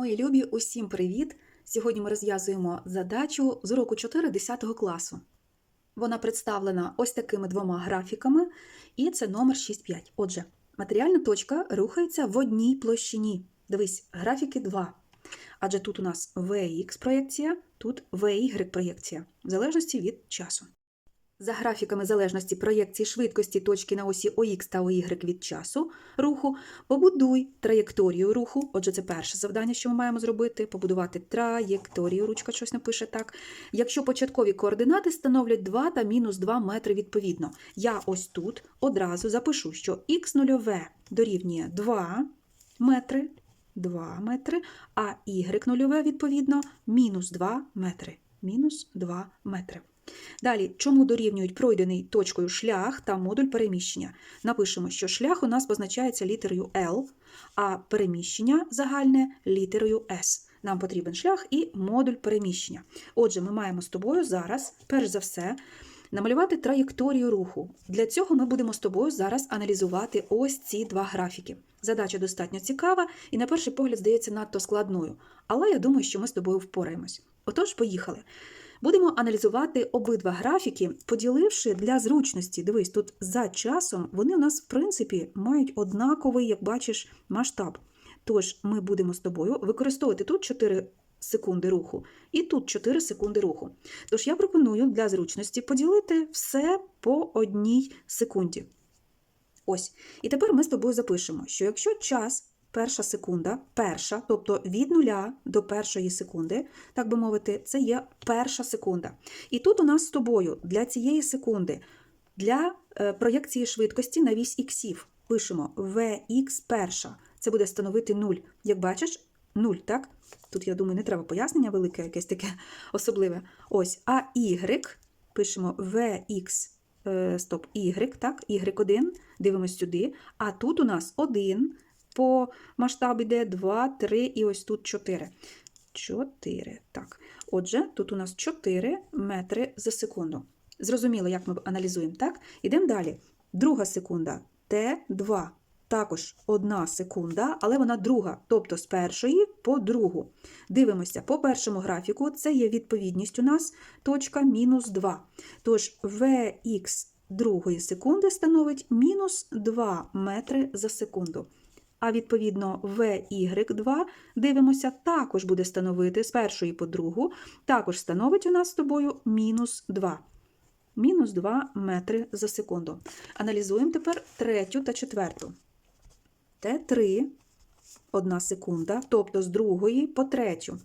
Мої любі, усім привіт! Сьогодні ми розв'язуємо задачу з уроку 4 10 класу. Вона представлена ось такими двома графіками, і це номер 6,5. Отже, матеріальна точка рухається в одній площині. Дивись, графіки 2. Адже тут у нас VX проєкція, тут VY проєкція, в залежності від часу. За графіками залежності проєкції швидкості точки на осі ОХ та ОY від часу руху, побудуй траєкторію руху. Отже, це перше завдання, що ми маємо зробити: побудувати траєкторію. Ручка щось напише так. Якщо початкові координати становлять 2 та мінус 2 метри відповідно. Я ось тут одразу запишу, що х нульове дорівнює 2 метри, 2 метри, а y нульове відповідно мінус 2 метри. Мінус 2 метри. Далі, чому дорівнюють пройдений точкою шлях та модуль переміщення? Напишемо, що шлях у нас позначається літерою L, а переміщення загальне літерою S. Нам потрібен шлях і модуль переміщення. Отже, ми маємо з тобою зараз, перш за все, намалювати траєкторію руху. Для цього ми будемо з тобою зараз аналізувати ось ці два графіки. Задача достатньо цікава і, на перший погляд, здається надто складною, але я думаю, що ми з тобою впораємось. Отож, поїхали. Будемо аналізувати обидва графіки, поділивши для зручності. Дивись, тут за часом вони у нас, в принципі, мають однаковий, як бачиш, масштаб. Тож ми будемо з тобою використовувати тут 4 секунди руху і тут 4 секунди руху. Тож я пропоную для зручності поділити все по одній секунді. Ось. І тепер ми з тобою запишемо, що якщо час перша секунда, перша, тобто від нуля до першої секунди, так би мовити, це є перша секунда. І тут у нас з тобою для цієї секунди, для е, проєкції швидкості на вісь іксів пишемо Vx перша. Це буде становити 0. Як бачиш, 0, так? Тут, я думаю, не треба пояснення велике, якесь таке особливе. Ось, а y пишемо Vx, е, стоп, y, так, y1, дивимось сюди. А тут у нас 1, по масштабу йде 2, 3 і ось тут 4. 4. Так. Отже, тут у нас 4 метри за секунду. Зрозуміло, як ми аналізуємо, так? Ідемо далі. Друга секунда Т2. Також одна секунда, але вона друга, тобто з першої по другу. Дивимося, по першому графіку це є відповідність у нас точка мінус 2. Тож Vx другої секунди становить мінус 2 метри за секунду. А відповідно, VY2, дивимося, також буде становити з першої по другу, також становить у нас з тобою мінус 2. Мінус 2 метри за секунду. Аналізуємо тепер третю та четверту. Т3 1 секунда, тобто з другої по третю.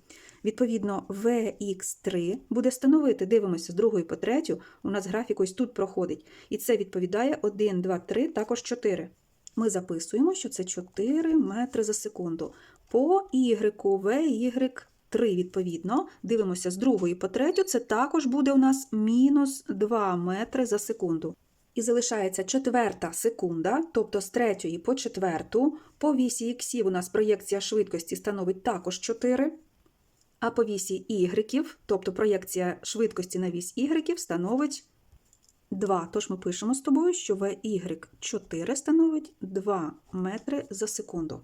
Відповідно, VX3 буде становити, дивимося, з другої по третю, у нас графік ось тут проходить. І це відповідає 1, 2, 3, також 4 ми записуємо, що це 4 метри за секунду. По Y, VY3, відповідно, дивимося з другої по третю, це також буде у нас мінус 2 метри за секунду. І залишається четверта секунда, тобто з третьої по четверту. По вісі іксів у нас проєкція швидкості становить також 4. А по вісі Y, тобто проєкція швидкості на вісь Y, становить 2. Тож ми пишемо з тобою, що VY4 становить 2 метри за секунду.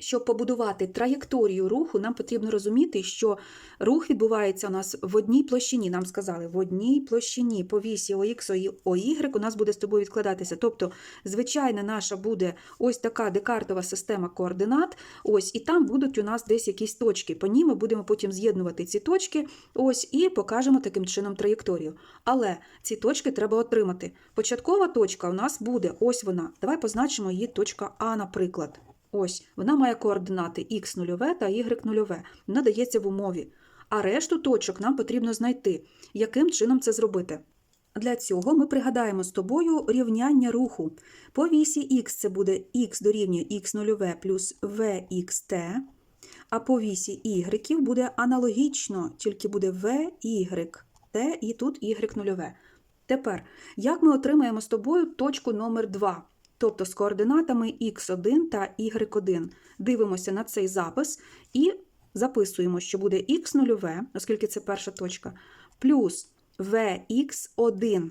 Щоб побудувати траєкторію руху, нам потрібно розуміти, що рух відбувається у нас в одній площині. Нам сказали, в одній площині по вісі ОХ ОY у нас буде з тобою відкладатися. Тобто, звичайна наша буде ось така декартова система координат. Ось, і там будуть у нас десь якісь точки. По ній ми будемо потім з'єднувати ці точки ось, і покажемо таким чином траєкторію. Але ці точки треба отримати. Початкова точка у нас буде ось вона. Давай позначимо її точка А, наприклад. Ось, вона має координати х0 та y0. Вона дається в умові. А решту точок нам потрібно знайти. Яким чином це зробити? Для цього ми пригадаємо з тобою рівняння руху. По вісі х це буде х дорівнює х0 плюс vxt, а по вісі y буде аналогічно, тільки буде vyt і тут y0. Тепер, як ми отримаємо з тобою точку номер 2 тобто з координатами x1 та y1. Дивимося на цей запис і записуємо, що буде х0, оскільки це перша точка, плюс vx1,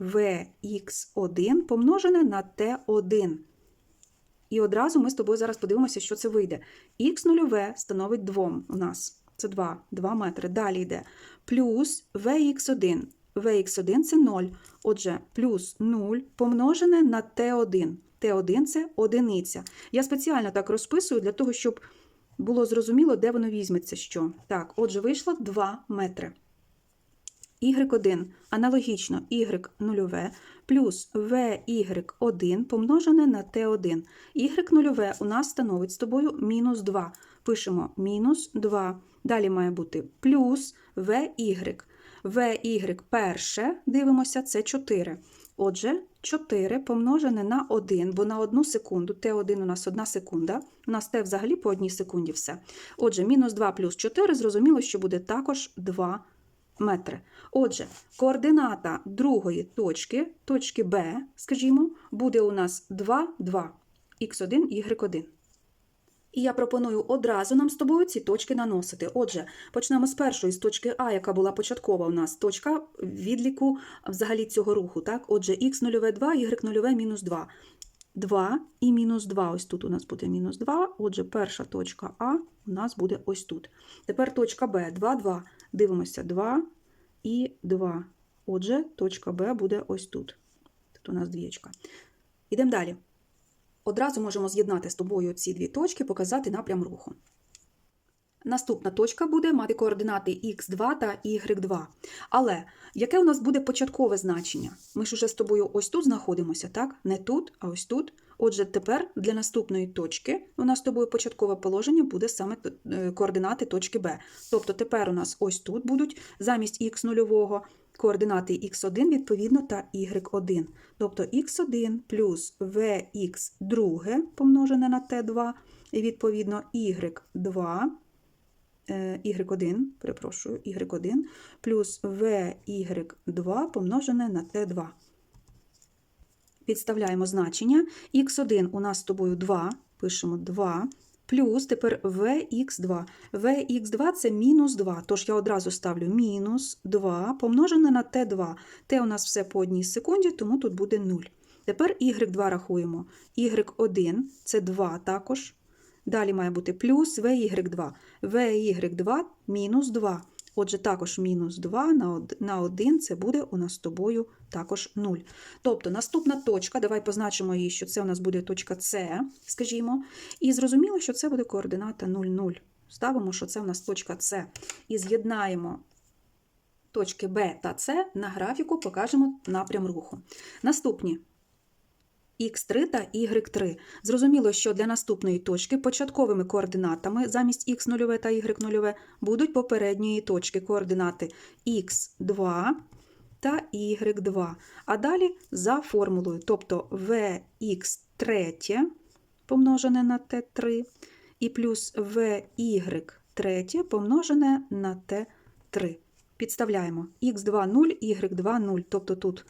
vx1 помножене на t1. І одразу ми з тобою зараз подивимося, що це вийде. Х нульове становить 2 у нас. Це 2, 2 метри. Далі йде. Плюс Vx1. Vx1 це 0. Отже, плюс 0 помножене на Т1. Т1 це одиниця. Я спеціально так розписую для того, щоб було зрозуміло, де воно візьметься що. Так, отже, вийшло 2 метри. y1 аналогічно y0 плюс vy1 помножене на t1. y0 у нас становить з тобою мінус 2. Пишемо мінус 2. Далі має бути плюс vy. Vy перше, дивимося, це 4. Отже, 4 помножене на 1, бо на 1 секунду, t1 у нас 1 секунда, у нас t взагалі по 1 секунді все. Отже, мінус 2 плюс 4, зрозуміло, що буде також 2 метри. Отже, координата другої точки, точки Б, скажімо, буде у нас 2, 2, х1, y1. І я пропоную одразу нам з тобою ці точки наносити. Отже, почнемо з першої, з точки А, яка була початкова у нас, точка відліку взагалі цього руху. Так? Отже, х0 2, y0 мінус 2. 2 і мінус 2. Ось тут у нас буде мінус 2. Отже, перша точка А у нас буде ось тут. Тепер точка Б 2, 2. Дивимося 2 і 2. Отже, точка Б буде ось тут. Тут у нас двічка. Ідемо далі. Одразу можемо з'єднати з тобою ці дві точки, показати напрям руху. Наступна точка буде мати координати х2 та y2. Але яке у нас буде початкове значення? Ми ж уже з тобою ось тут знаходимося, так? Не тут, а ось тут. Отже, тепер для наступної точки у нас з тобою початкове положення буде саме е, координати точки Б. Тобто тепер у нас ось тут будуть замість х нульового координати х1 відповідно та y1. Тобто х1 плюс vx друге помножене на t2, і відповідно y2 y1, перепрошую, y1 плюс vy2 помножене на t2. Підставляємо значення. х1 у нас з тобою 2, пишемо 2, плюс тепер vx2. vx2 це мінус 2, тож я одразу ставлю мінус 2 помножене на t2. t у нас все по одній секунді, тому тут буде 0. Тепер y2 рахуємо. y1 це 2 також. Далі має бути плюс vy2. vy2 мінус 2. Отже, також мінус 2 на 1 це буде у нас з тобою також 0. Тобто наступна точка, давай позначимо її, що це у нас буде точка С, скажімо, і зрозуміло, що це буде координата 0, 0. Ставимо, що це у нас точка С. І з'єднаємо точки Б та С на графіку, покажемо напрям руху. Наступні х3 та y3. Зрозуміло, що для наступної точки початковими координатами замість х0 та y0 будуть попередньої точки координати х2 та y2. А далі за формулою, тобто vx3 помножене на t3 і плюс vy3 помножене на t3. Підставляємо х2 0, y2 0, тобто тут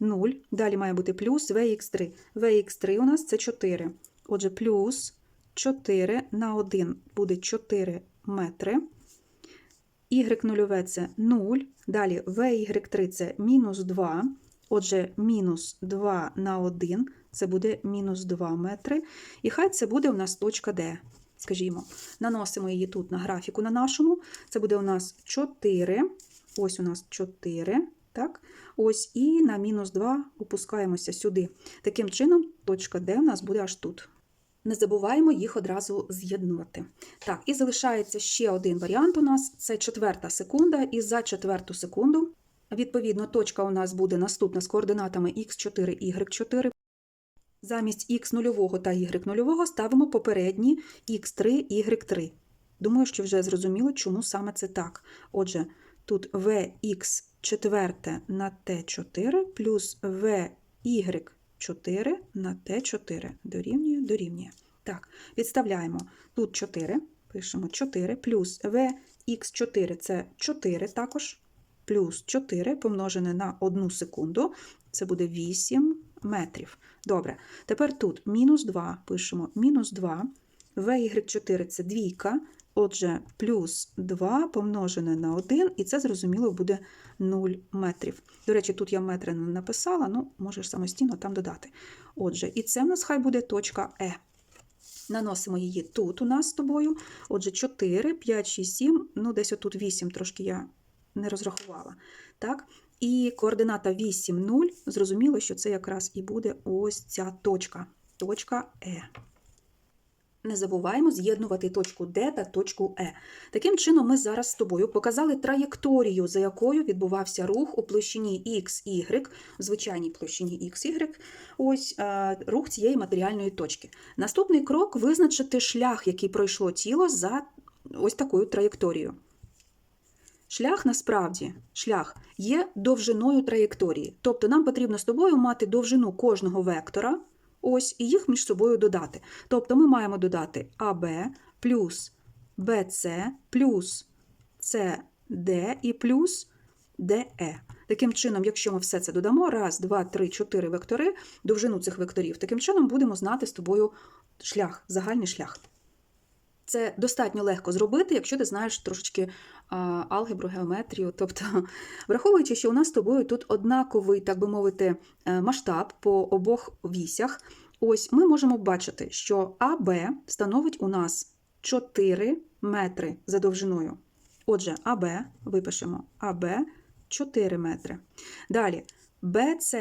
0. Далі має бути плюс vx3. vx3 у нас це 4. Отже, плюс 4 на 1 буде 4 метри. y0 це 0. Далі vy3 це мінус 2. Отже, мінус 2 на 1 це буде мінус 2 метри. І хай це буде у нас точка D. Скажімо, наносимо її тут на графіку на нашому. Це буде у нас 4. Ось у нас 4. Так? Ось і на мінус 2 опускаємося сюди. Таким чином, точка D у нас буде аж тут. Не забуваємо їх одразу з'єднувати. Так, і залишається ще один варіант у нас це четверта секунда, і за четверту секунду, відповідно, точка у нас буде наступна з координатами x4, y4. Замість x0 та y0 ставимо попередні x3, y3. Думаю, що вже зрозуміло, чому саме це так. Отже, тут vx четверте на t4 плюс vy4 на t4 дорівнює, дорівнює. Так, підставляємо тут 4, пишемо 4 плюс vx4 це 4 також, плюс 4 помножене на 1 секунду, це буде 8 метрів. Добре, тепер тут мінус 2, пишемо мінус 2, vy4 це двійка, Отже, плюс 2 помножене на 1, і це, зрозуміло, буде 0 метрів. До речі, тут я метри не написала, ну, можеш самостійно там додати. Отже, і це в нас хай буде точка Е. Наносимо її тут у нас з тобою. Отже, 4, 5, 6, 7, ну десь отут 8, трошки я не розрахувала. Так? І координата 8, 0, зрозуміло, що це якраз і буде ось ця точка. Точка Е. Не забуваємо з'єднувати точку D та точку Е. Таким чином, ми зараз з тобою показали траєкторію, за якою відбувався рух у площині X, Y, в звичайній площині X, Y, ось е, рух цієї матеріальної точки. Наступний крок визначити шлях, який пройшло тіло за ось такою траєкторією. Шлях насправді шлях є довжиною траєкторії. Тобто нам потрібно з тобою мати довжину кожного вектора, ось, і їх між собою додати. Тобто ми маємо додати АБ плюс БЦ плюс СД і плюс ДЕ. Таким чином, якщо ми все це додамо, раз, два, три, чотири вектори, довжину цих векторів, таким чином будемо знати з тобою шлях, загальний шлях. Це достатньо легко зробити, якщо ти знаєш трошечки алгебру, геометрію. Тобто, враховуючи, що у нас з тобою тут однаковий, так би мовити, е, масштаб по обох вісях, ось ми можемо бачити, що АБ становить у нас 4 метри за довжиною. Отже, АБ випишемо АБ 4 метри. Далі БЦ.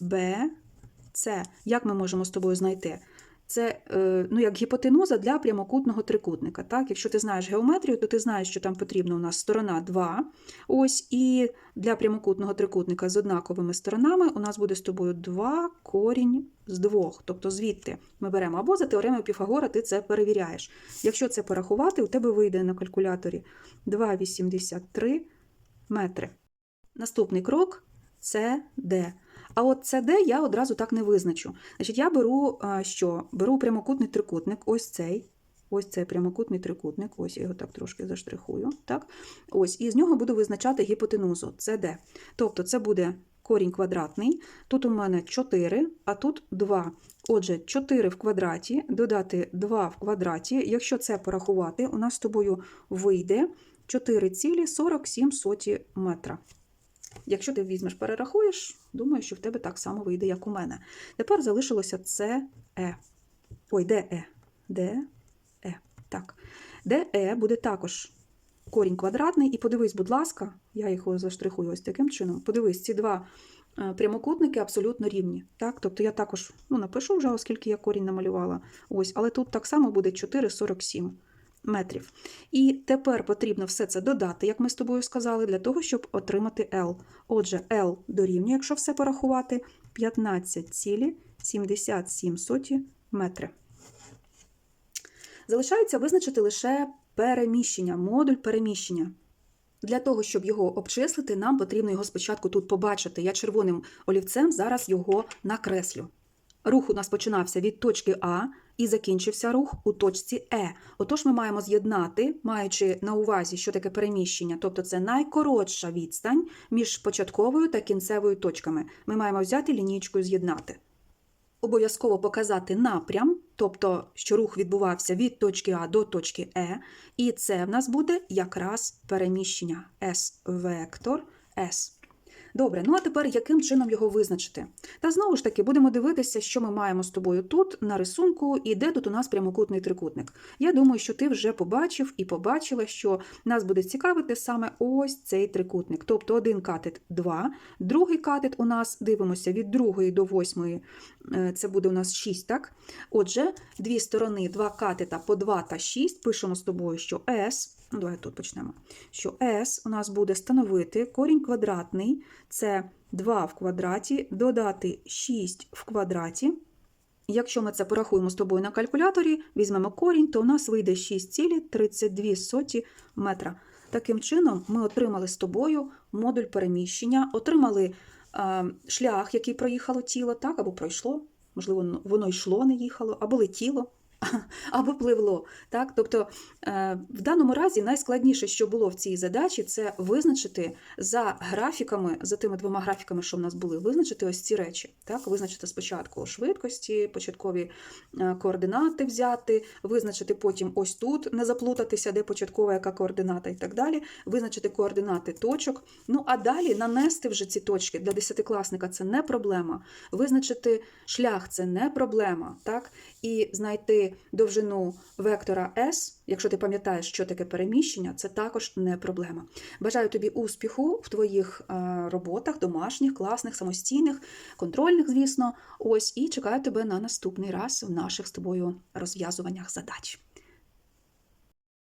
БЦ. Як ми можемо з тобою знайти? Це е, ну, як гіпотенуза для прямокутного трикутника. Так? Якщо ти знаєш геометрію, то ти знаєш, що там потрібна у нас сторона 2. Ось, і для прямокутного трикутника з однаковими сторонами у нас буде з тобою 2 корінь з 2. Тобто звідти ми беремо або за теоремою Піфагора ти це перевіряєш. Якщо це порахувати, у тебе вийде на калькуляторі 2,83 метри. Наступний крок це D. А от це я одразу так не визначу. Значить, я беру що? Беру прямокутний трикутник, ось цей. Ось цей прямокутний трикутник, ось я його так трошки заштрихую. Так? Ось, і з нього буду визначати гіпотенузу. Це. Тобто це буде корінь квадратний. Тут у мене 4, а тут 2. Отже, 4 в квадраті, додати 2 в квадраті. Якщо це порахувати, у нас з тобою вийде 4,47 метра. Якщо ти візьмеш, перерахуєш, думаю, що в тебе так само вийде, як у мене. Тепер залишилося це Е. Ой, ДЕ. ДЕ. Так. ДЕ буде також корінь квадратний. І подивись, будь ласка, я їх заштрихую ось таким чином. Подивись, ці два е, прямокутники абсолютно рівні. Так? Тобто я також ну, напишу вже, оскільки я корінь намалювала. Ось, але тут так само буде 4,47 метрів. І тепер потрібно все це додати, як ми з тобою сказали, для того, щоб отримати L. Отже, L дорівнює, якщо все порахувати, 15,77 метри. Залишається визначити лише переміщення, модуль переміщення. Для того, щоб його обчислити, нам потрібно його спочатку тут побачити. Я червоним олівцем зараз його накреслю. Рух у нас починався від точки А і закінчився рух у точці Е. Отож, ми маємо з'єднати, маючи на увазі, що таке переміщення, тобто це найкоротша відстань між початковою та кінцевою точками. Ми маємо взяти лінійкою з'єднати. Обов'язково показати напрям, тобто, що рух відбувався від точки А до точки Е, і це в нас буде якраз переміщення S-вектор S. Добре, ну а тепер яким чином його визначити? Та знову ж таки будемо дивитися, що ми маємо з тобою тут на рисунку, і де тут у нас прямокутний трикутник. Я думаю, що ти вже побачив і побачила, що нас буде цікавити саме ось цей трикутник. Тобто один катет 2, другий катет у нас дивимося від другої до восьмої, е, це буде у нас 6, так? Отже, дві сторони, два катета по 2 та 6, пишемо з тобою, що S. Ну, давай тут почнемо. Що s у нас буде становити корінь квадратний, це 2 в квадраті, додати 6 в квадраті. Якщо ми це порахуємо з тобою на калькуляторі, візьмемо корінь, то у нас вийде 6,32 метра. Таким чином, ми отримали з тобою модуль переміщення, отримали е, шлях, який проїхало тіло, так, або пройшло, можливо, воно йшло, не їхало, або летіло або пливло. Так? Тобто, е, в даному разі найскладніше, що було в цій задачі, це визначити за графіками, за тими двома графіками, що в нас були, визначити ось ці речі. Так? Визначити спочатку швидкості, початкові е, координати взяти, визначити потім ось тут, не заплутатися, де початкова яка координата і так далі, визначити координати точок. Ну а далі нанести вже ці точки для десятикласника це не проблема. Визначити шлях це не проблема. Так? І знайти знайти довжину вектора S, якщо ти пам'ятаєш, що таке переміщення, це також не проблема. Бажаю тобі успіху в твоїх е, роботах, домашніх, класних, самостійних, контрольних, звісно. Ось, і чекаю тебе на наступний раз в наших з тобою розв'язуваннях задач.